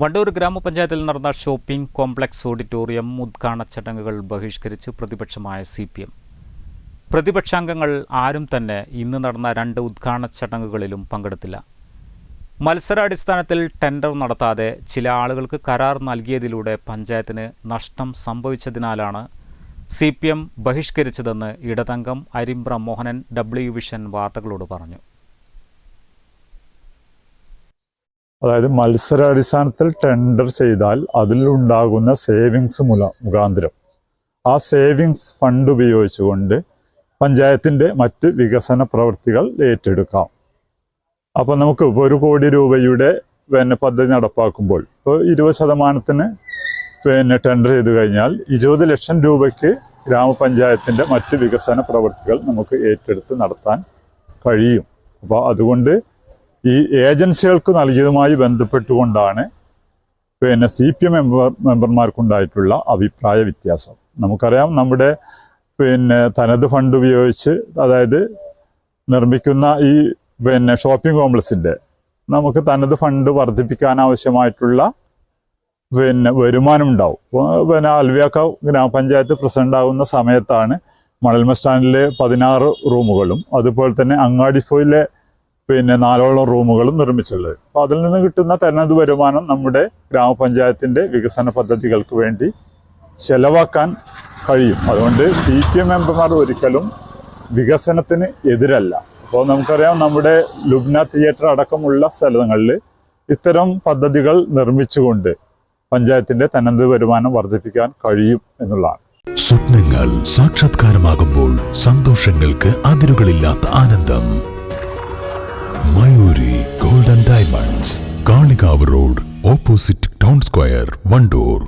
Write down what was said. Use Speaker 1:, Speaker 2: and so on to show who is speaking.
Speaker 1: വണ്ടൂർ ഗ്രാമപഞ്ചായത്തിൽ നടന്ന shopping complex auditorium ഉദ്ഘാടന ചടങ്ങുകൾ ബഹിഷ്കരിച്ച് പ്രതിപക്ഷമായ സി പി എം. പ്രതിപക്ഷാംഗങ്ങൾ ആരും തന്നെ ഇന്ന് നടന്ന രണ്ട് ഉദ്ഘാടന ചടങ്ങുകളിലും പങ്കെടുത്തില്ല. മത്സരാടിസ്ഥാനത്തിൽ ടെൻഡർ നടത്താതെ ചില ആളുകൾക്ക് കരാർ നൽകിയതിലൂടെ പഞ്ചായത്തിന് നഷ്ടം സംഭവിച്ചതിനാലാണ് സി പി എം ബഹിഷ്കരിച്ചതെന്ന് ഇടതംഗം അരിമ്പ്ര മോഹനൻ ഡബ്ല്യു വിഷൻ വാർത്തകളോട് പറഞ്ഞു.
Speaker 2: അതായത് മത്സരാടിസ്ഥാനത്തിൽ ടെൻഡർ ചെയ്താൽ അതിലുണ്ടാകുന്ന സേവിങ്സ് മുല മുഖാന്തരം. ആ സേവിങ്സ് ഫണ്ട് ഉപയോഗിച്ചുകൊണ്ട് പഞ്ചായത്തിന്റെ മറ്റ് വികസന പ്രവൃത്തികൾ ഏറ്റെടുക്കാം. അപ്പോൾ നമുക്ക് ഇപ്പോൾ ഒരു കോടി രൂപയുടെ പിന്നെ പദ്ധതി നടപ്പാക്കുമ്പോൾ ഇപ്പോൾ ഇരുപത് ശതമാനത്തിന് പിന്നെ ടെൻഡർ ചെയ്ത് കഴിഞ്ഞാൽ ഇരുപത് ലക്ഷം രൂപയ്ക്ക് ഗ്രാമപഞ്ചായത്തിന്റെ മറ്റ് വികസന പ്രവൃത്തികൾ നമുക്ക് ഏറ്റെടുത്ത് നടത്താൻ കഴിയും. അപ്പോൾ അതുകൊണ്ട് ഈ ഏജൻസികൾക്ക് നൽകിയതുമായി ബന്ധപ്പെട്ടുകൊണ്ടാണ് പിന്നെ സി പി എം മെമ്പർ മെമ്പർമാർക്കുണ്ടായിട്ടുള്ള അഭിപ്രായ വ്യത്യാസം. നമുക്കറിയാം നമ്മുടെ പിന്നെ തനത് ഫണ്ട് ഉപയോഗിച്ച് അതായത് നിർമ്മിക്കുന്ന ഈ പിന്നെ ഷോപ്പിംഗ് കോംപ്ലക്സിന്റെ നമുക്ക് തനത് ഫണ്ട് വർദ്ധിപ്പിക്കാൻ ആവശ്യമായിട്ടുള്ള പിന്നെ വരുമാനം ഉണ്ടാവും പിന്നെ അൽവിയാക്ക ഗ്രാമപഞ്ചായത്ത് പ്രസിഡന്റ് ആകുന്ന സമയത്താണ് മണൽമ സ്റ്റാൻഡിലെ പതിനാറ് റൂമുകളും അതുപോലെ തന്നെ അങ്ങാടിഫോയിലെ പിന്നെ നാലോളം റൂമുകളും നിർമ്മിച്ചുള്ളത്. അപ്പോൾ അതിൽ നിന്ന് കിട്ടുന്ന തനത് വരുമാനം നമ്മുടെ ഗ്രാമപഞ്ചായത്തിന്റെ വികസന പദ്ധതികൾക്ക് വേണ്ടി ചെലവാക്കാൻ കഴിയും. അതുകൊണ്ട് സി പി എം എംപിമാർ ഒരിക്കലും വികസനത്തിന് എതിരല്ല. അപ്പോൾ നമുക്കറിയാം നമ്മുടെ ലുബ്ന തിയേറ്റർ അടക്കമുള്ള സ്ഥലങ്ങളിൽ ഇത്തരം പദ്ധതികൾ നിർമ്മിച്ചുകൊണ്ട് പഞ്ചായത്തിന്റെ തനത് വരുമാനം വർദ്ധിപ്പിക്കാൻ കഴിയും എന്നുള്ളതാണ്.
Speaker 3: സ്വപ്നങ്ങൾ സാക്ഷാത്കാരമാകുമ്പോൾ സന്തോഷങ്ങൾക്ക് അതിരുകളില്ലാത്ത ആനന്ദം. Mayoori golden diamonds Kalikavu road opposite town square Wandoor.